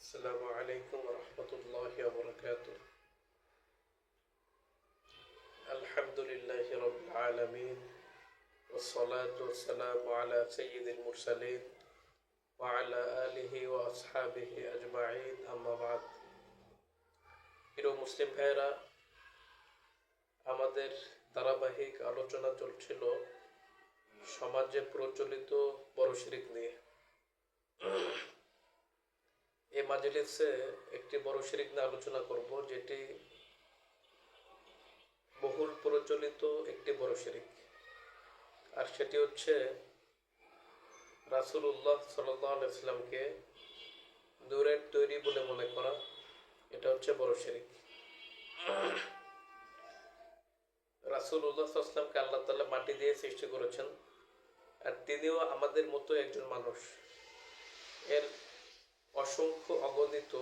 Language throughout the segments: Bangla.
السلام عليكم ورحمة الله وبركاته الحمد لله رب العالمين والصلاة والسلام على سيد المرسلين وعلى آله وأصحابه أجمعين أما بعد প্রিয় মুসলিম ভাইয়েরা আমাদের ধারাবাহিক আলোচনা চলছিল সমাজে প্রচলিত বড় শিরিক নিয়ে এই মাজলিসে একটি বড় শিরিক নিয়ে আলোচনা করব, যেটি বহুল প্রচলিত একটি বড় শিরিক। আর সেটি হচ্ছে রাসুল্লাহ সাল্লামকে দূরের তৈরি বলে মনে করা, এটা হচ্ছে বড় শিরিক। রাসুল্লাহ আসলামকে আল্লাহ তাল্লাহ মাটি দিয়ে সৃষ্টি করেছেন, আর তিনিও আমাদের মতো একজন মানুষ। এর অসংখ্য অগণিত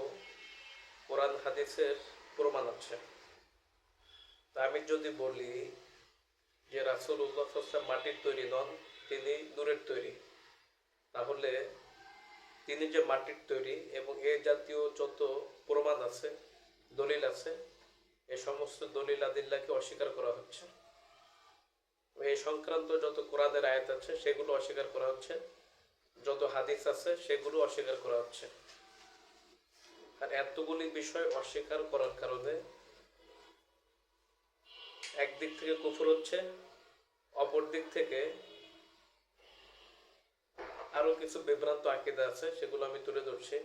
কোরআন হাদিসের প্রমাণ আছে। তা আমি যদি বলি যে রাসুল উল্লাহাম মাটির তৈরি নন, তিনি দূরের তৈরি। তাহলে তিনি যে মাটির তৈরি এবং এ জাতীয় যত প্রমাণ আছে, দলিল আছে, এ সমস্ত দলিল আদিল্লাকে অস্বীকার করা হচ্ছে। এই সংক্রান্ত যত কোরআনের আয়াত আছে, সেগুলো অস্বীকার করা হচ্ছে। যত হাদিস আছে, সেগুলো অস্বীকার করা হচ্ছে। আর এতগুলি বিষয় অস্বীকার করার কারণে একদিক থেকে কুফর হচ্ছে, অপর দিক থেকে আরও কিছু বিভ্রান্ত আকিদা আছে, সেগুলো আমি তুলে ধরছি।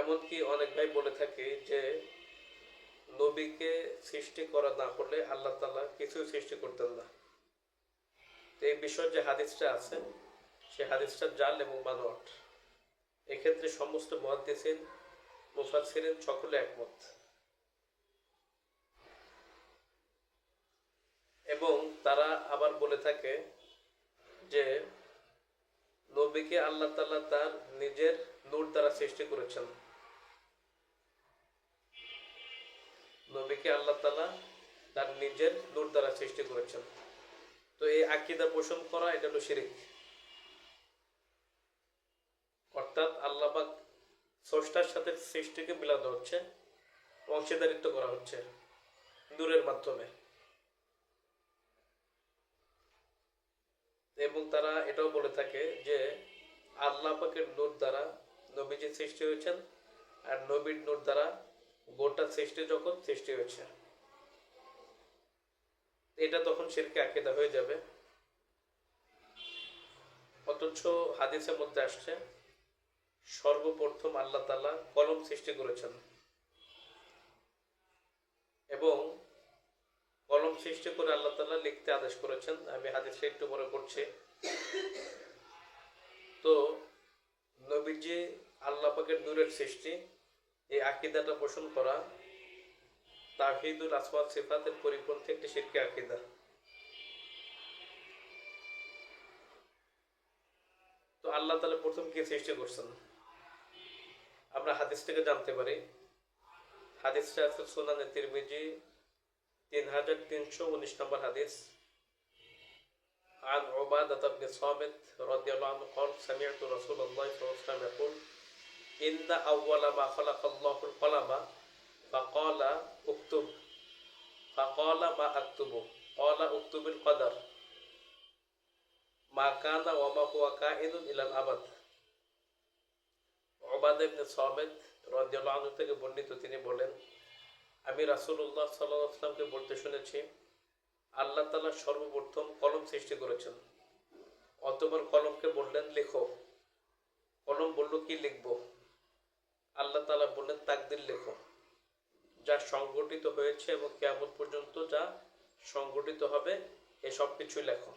এমনকি অনেক ভাই বলে থাকে যে, নবীকে সৃষ্টি করা না করলে আল্লাহ তালা কিছুই সৃষ্টি করতেন না। এই বিষয়ে যে হাদিসটা আছে সে হাদিসটা জাল এবং মানোয়াট এক্ষেত্রে সমস্ত মহাদিসিন মুফাসিরিন সকলে একমত। এবং তারা আবার বলে থাকে যে, নবীকে আল্লাহ তালা তার নিজের নূর দ্বারা সৃষ্টি করেছেন। নবীকে আল্লাহ তালা তার নিজের নূর দ্বারা সৃষ্টি করেছেন। তো এই আকিদা পোষণ করা, এটা হলো শিরিক। অর্থাৎ আল্লাহবাক স্রষ্টার সাথে সৃষ্টিকে মিলানো হচ্ছে, অংশীদারিত্ব করা হচ্ছে নূরের মাধ্যমে। এবং তারা এটাও বলে থাকে যে, আল্লাহ পাকের নূর দ্বারা নবীজি সৃষ্টি হয়েছেন, আর নবীর নূর দ্বারা গোটা সৃষ্টি যখন সৃষ্টি হয়েছে। এটা তখন শিরকে আকিদা হয়ে যাবে। অথচ হাদিসের মধ্যে আসছে, সর্বপ্রথম আল্লাহ তালা কলম সৃষ্টি করেছেন। এবং কলম সৃষ্টি করে আল্লাহ তালা লিখতে আদেশ করেছেন। আমি হাদিসে একটু মনে করছি তো নবীজি আল্লাহ পাকের দূরের সৃষ্টি, এই আকিদাটা পোষণ করা তাহিদুল আসমাদ সিফাতের পরিপন্থী একটি শিরকে আকিদা তো আল্লাহ তালা প্রথম কি সৃষ্টি করছেন আমরা হাদিস থেকে জানতে পারি হাদিসটা আছে সোনানে তিরমিজি তিন হাজার তিনশো উনিশ নম্বর হাদিস عن عبادة بن صامت رضي الله عنه قال سمعت رسول الله صلى الله عليه وسلم يقول إن أول ما خلق الله القلم ফাকলা উক্তুব ফাকলা মা কলা উক্তুবিল মা কানা হুয়া ইলাল আবাদ ইবনে রাদিয়াল্লাহু আনহু থেকে বর্ণিত তিনি বলেন, আমি রাসূলুল্লাহ সাল্লাল্লাহু আলাইহি বলতে শুনেছি, আল্লাহ তাআলা সর্বপ্রথম কলম সৃষ্টি করেছেন। অতঃপর কলমকে বললেন, লেখো। কলম বলল, কি লিখব? আল্লাহ তাআলা বললেন, তাকদির লেখো। যা সংগঠিত হয়েছে এবং কেয়ামত পর্যন্ত যা সংগঠিত হবে এই সব কিছুই লেখো।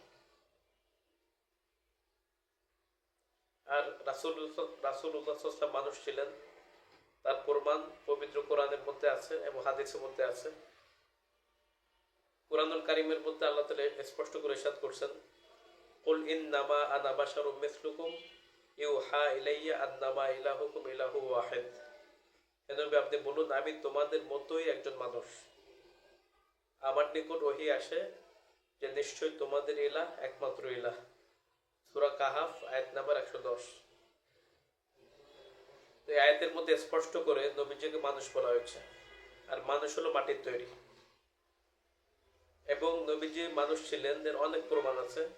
আর রাসুল রাসুল্লাহ মানুষ ছিলেন। তার প্রমাণ পবিত্র কোরআনের মধ্যে আছে এবং হাদিসের মধ্যে আছে। কোরআনুল কারিমের মধ্যে আল্লাহ তালা স্পষ্ট করে সাদ করছেন, কুল ইন নামা আনা বাশারু মিসলুকুম ইউ হা ইলাইয়া আন্নামা ইলাহুকুম ইলাহু ওয়াহিদ। এনবি আপনি বলুন, আমি তোমাদের মতোই একজন মানুষ। আমার নিকট ওহি আসে যে নিশ্চয়ই তোমাদের ইলাহ একমাত্র ইলাহ সুরা কাহাফ, আয়াত নাম্বার একশো দশ। এই আয়াতের মধ্যে স্পষ্ট করে নবীজিকে মানুষ বলা হয়েছে। আর মানুষ হলো মাটির তৈরি। এবং নবীজি মানুষ ছিলেন, এর অনেক প্রমাণ আছে।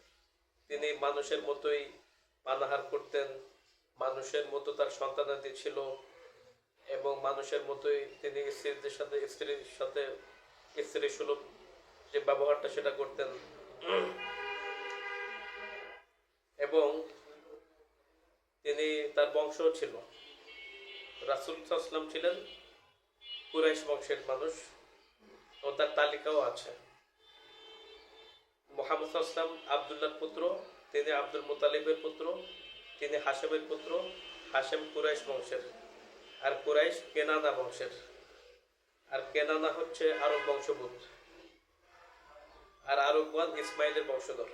তিনি মানুষের মতোই পানাহার করতেন, মানুষের মতো তার সন্তানাদি ছিল। এবং মানুষের মতোই তিনি স্ত্রীদের সাথে, স্ত্রীর সাথে স্ত্রী সুলভ যে ব্যবহারটা সেটা করতেন। এবং তিনি তার বংশ ছিল। রাসুল ছিলেন কুরাইশ বংশের মানুষ ও তার তালিকাও আছে। মোহাম্মদ আসলাম আবদুল্লার পুত্র, তিনি আব্দুল মুতালিবের পুত্র, তিনি হাসেমের পুত্র হাসেম কুরাইশ বংশের। আর কুরাইশ কেনানা বংশের। আর কেনানা হচ্ছে আরব বংশভূত আর আরবগণ ইসমাইলের বংশধর।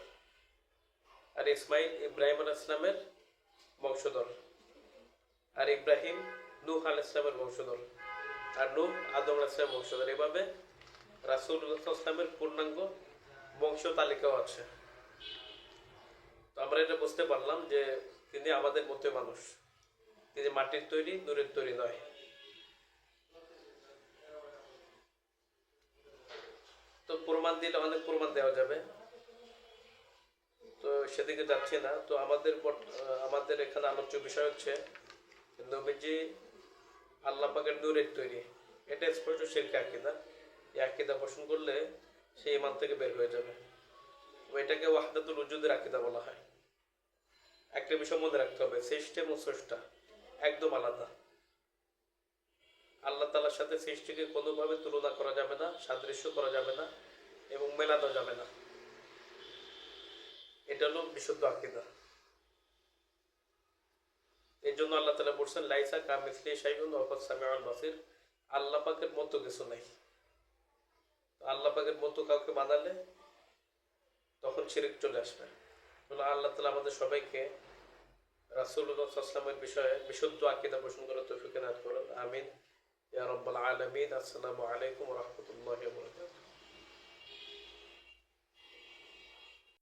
আর ইসমাইল ইব্রাহিম আল ইসলামের বংশধর। আর ইব্রাহিম নূহ আল ইসলামের বংশধর। আর নূহ আদম আল ইসলামের বংশধর। এভাবে রাসুল্লাহ ইসলামের পূর্ণাঙ্গ বংশ তালিকাও আছে। তো আমরা এটা বুঝতে পারলাম যে তিনি আমাদের মতো মানুষ। তিনি মাটির তৈরি, নূরের তৈরি নয়। তো প্রমাণ দিলে অনেক প্রমাণ দেওয়া যাবে। তো সেদিকে যাচ্ছি না। তো আমাদের আমাদের এখানে আলোচ্য বিষয় হচ্ছে নবীজি আল্লাহ পাকের নূরের তৈরি। এটা স্পষ্ট শিরকে আকিদা। এই আকিদা পোষণ করলে সে ইমান থেকে বের হয়ে যাবে। এটাকে ওয়াহদাতুল উজুদের আকিদা বলা হয়। একটা বিষয় মনে রাখতে হবে সিস্টেম ও স্রষ্টা একদম আলাদা। আল্লাহ তালার সাথে সৃষ্টিকে কোনোভাবে তুলনা করা যাবে না, সাদৃশ্য করা যাবে না এবং মেলানো যাবে না। এটা হলো বিশুদ্ধ আকিদা। এই জন্য আল্লাহ তালা বলছেন, লাইসা কামিসলি সাইবুল ওয়াফাত সামিউল বাসির। আল্লাহ পাকের মতো কিছু নাই। আল্লাহ পাকের মতো কাউকে বানালে তখন শিরিক চলে আসবে। আল্লাহ তালা আমাদের সবাইকে রাসুল্লাহামের বিষয়ে বিশুদ্ধ আকিদা পোষণ করে তৌফিক নাথ করেন আমিন ইয়া রব্বাল আলমিন আসসালামু আলাইকুম রহমতুল্লাহ বরকাত